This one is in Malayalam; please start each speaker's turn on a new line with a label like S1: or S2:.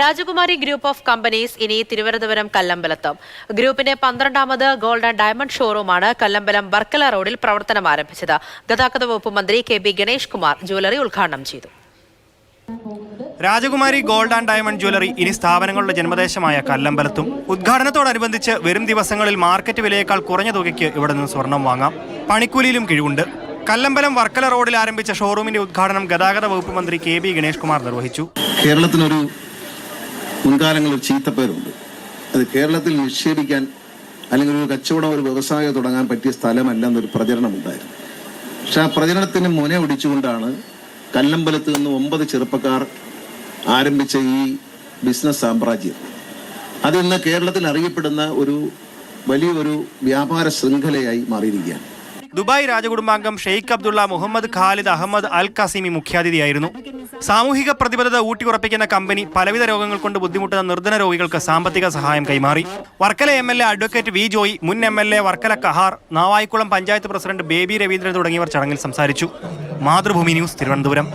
S1: രാജകുമാരി ഗ്രൂപ്പ് ഓഫ് കമ്പനീസ് ഇനി തിരുവനന്തപുരം കല്ലമ്പലത്തും. ഗ്രൂപ്പിന്റെ പന്ത്രണ്ടാമത് ഗോൾഡ് ആൻഡ് ഡയമണ്ട് ഷോറൂമാണ് കല്ലമ്പലം വർക്കല റോഡിൽ പ്രവർത്തനം ആരംഭിച്ചത്. ഗതാഗത വകുപ്പ് മന്ത്രി K B Ganesh Kumar jewellery ഉദ്ഘാടനം ചെയ്തു.
S2: രാജകുമാരി ഗോൾഡ് ആൻഡ് ഡയമണ്ട് ജ്വല്ലറി ഇനി സ്ഥാപനങ്ങളുടെ ജന്മദേശമായ കല്ലമ്പലത്തും. ഉദ്ഘാടനത്തോടനുബന്ധിച്ച് വരും ദിവസങ്ങളിൽ മാർക്കറ്റ് വിലയേക്കാൾ കുറഞ്ഞ തുകയ്ക്ക് ഇവിടെ നിന്ന് സ്വർണം വാങ്ങാം. പണിക്കൂലിയിലും കിഴിവുണ്ട്. കല്ലമ്പലം വർക്കല റോഡിൽ ആരംഭിച്ച ഷോറൂമിന്റെ ഉദ്ഘാടനം ഗതാഗത വകുപ്പ് മന്ത്രി കെ ബി ഗണേഷ് കുമാർ നിർവഹിച്ചു.
S3: കേരളത്തിനൊരു മുൻകാലങ്ങളിൽ ചീത്തപ്പേരുണ്ട് അത് കേരളത്തിൽ നിക്ഷേപിക്കാൻ അല്ലെങ്കിൽ ഒരു കച്ചവടം ഒരു വ്യവസായം തുടങ്ങാൻ പറ്റിയ സ്ഥലമല്ലെന്നൊരു പ്രചരണം ഉണ്ടായിരുന്നു പക്ഷെ ആ പ്രചരണത്തിന് മുന ഒടിച്ചുകൊണ്ടാണ് കല്ലമ്പലത്ത് നിന്ന് ഒമ്പത് ചെറുപ്പക്കാർ ആരംഭിച്ച ഈ ബിസിനസ് സാമ്രാജ്യം. അതിന്ന് കേരളത്തിൽ അറിയപ്പെടുന്ന ഒരു വലിയൊരു വ്യാപാര ശൃംഖലയായി മാറിയിരിക്കുകയാണ്.
S2: Dubai രാജകുടുംബാംഗം Sheikh Abdullah Mohammed Khalid Ahmed Al Qasimi മുഖ്യാതിഥിയായിരുന്നു. സാമൂഹിക പ്രതിബദ്ധത ഊട്ടിയുറപ്പിക്കുന്ന കമ്പനി പലവിധ രോഗങ്ങൾ കൊണ്ട് ബുദ്ധിമുട്ടുന്ന നിർധന രോഗികൾക്ക് സാമ്പത്തിക സഹായം കൈമാറി. Varkala M L A advocate V Joy മുൻ M L A Varkala Kahar Navaikulam panchayat president Baby Raveendran തുടങ്ങിയവർ ചടങ്ങിൽ സംസാരിച്ചു. മാതൃഭൂമി ന്യൂസ് തിരുവനന്തപുരം.